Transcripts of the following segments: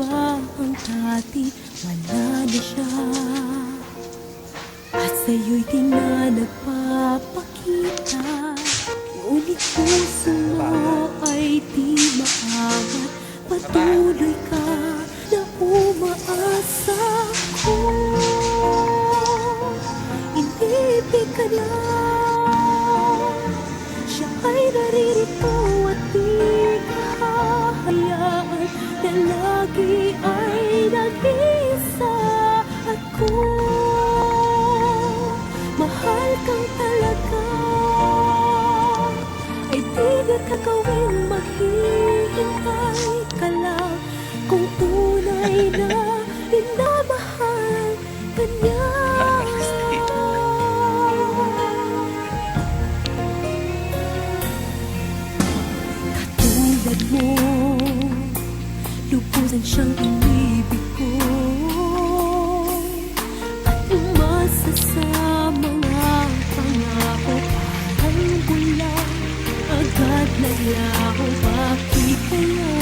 ba ang dati? Na siya. At sa'yo'y di na nagpapakita. Ngunit puso mo ay di maangat Patuloy ka na umaasa ko. Inibig ka na Na lagi ay nag-isa kung mahal kang talaga. Ay di na kakawin maghihintay ka lang. Kung tunay na minamahal ka niya. Katulad mo Lubusan siyang inibig ko. At umasa sa mga pangako Parang bulang agad naglaho Bakit kaya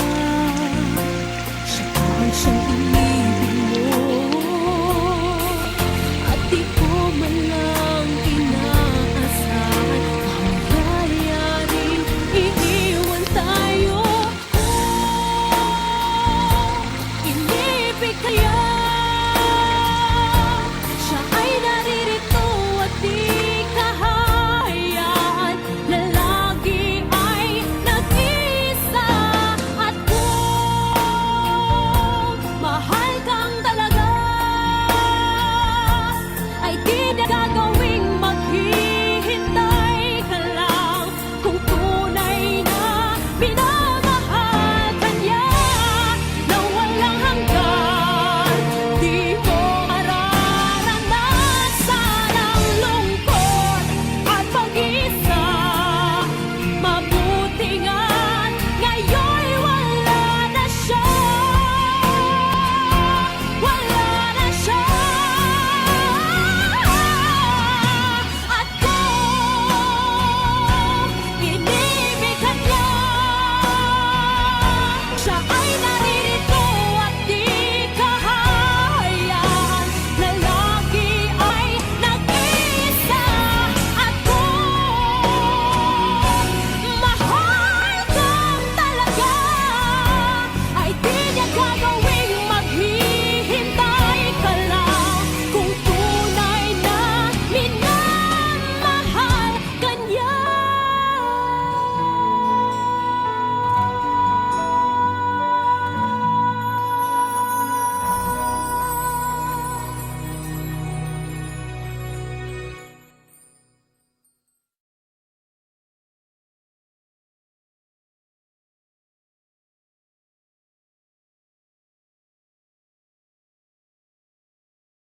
Siya